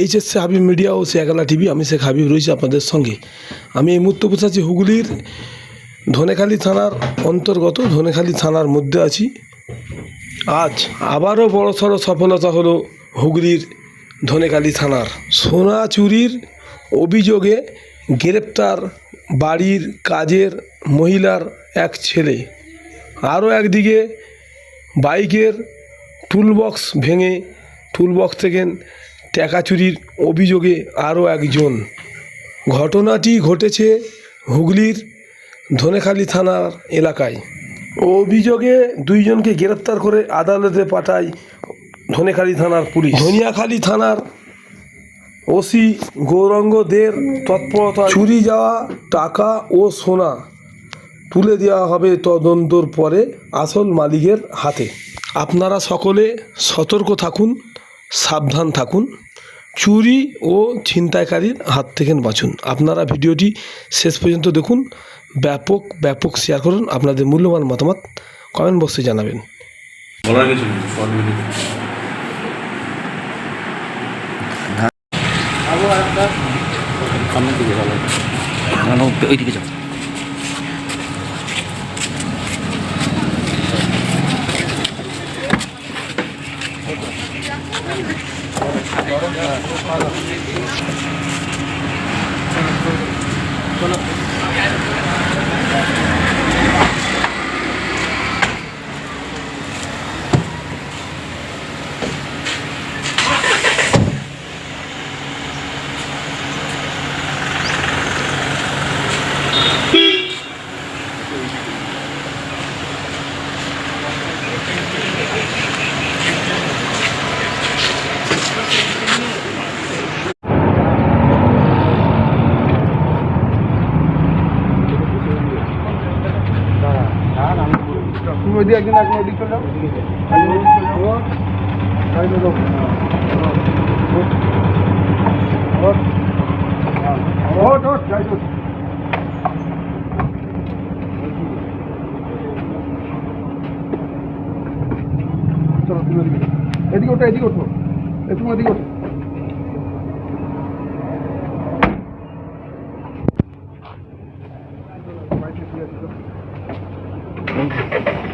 HSC Habib media ও শেখালা TV আমি শেখ হাবিব রয়েছি আপনাদের সঙ্গে। আমি এই মুহূর্তে বসে আছি হুগলির ধনেখালি থানার অন্তর্গত, ধনেখালি থানার মধ্যে আছি। আজ আবারও বড়সড় সফলতা হলো হুগলির ধনেখালি থানার। সোনা চুরির অভিযোগে গ্রেপ্তার বাড়ির কাজের মহিলার এক ছেলে। আরও একদিকে বাইকের টুলবক্স ভেঙে টুলবক্স থেকে টাকা চুরির অভিযোগে আরও একজন। ঘটনাটি ঘটেছে হুগলির ধনেখালি থানার এলাকায়। অভিযোগে দুইজনকে গ্রেপ্তার করে আদালতে পাঠায় ধনেখালি থানার পুলিশ। ধনিয়াখালী থানার ওসি গৌরাঙ্গ দের তৎপরতা চুরি যাওয়া টাকা ও সোনা তুলে দেওয়া হবে তদন্তর পরে আসল মালিকের হাতে। আপনারা সকলে সতর্ক থাকুন। সাবধান থাকুন। চুরি ও ছিনতাইকারীর হাত থেকে বাঁচুন। আপনারা ভিডিওটি শেষ পর্যন্ত দেখুন ব্যাপক ব্যাপক শেয়ার করুন আপনাদের মূল্যবান মতামত কমেন্ট বক্সে জানাবেন। বলার কিছু নেই শর্ট ভিডিও সামনের দিকে ভালো না না ওই দিকে যাও তুমি ওইদিকে একদিন একদিন ওদিক চলে যাও। একদিন ওদিক চলে যাও সাইডে যাও ওঠ ওঠ, যাই ওঠ চলো তুমি ওদিকে এদিকে ওঠো এদিকে ওঠো। তুমি ওঠো। Thanks.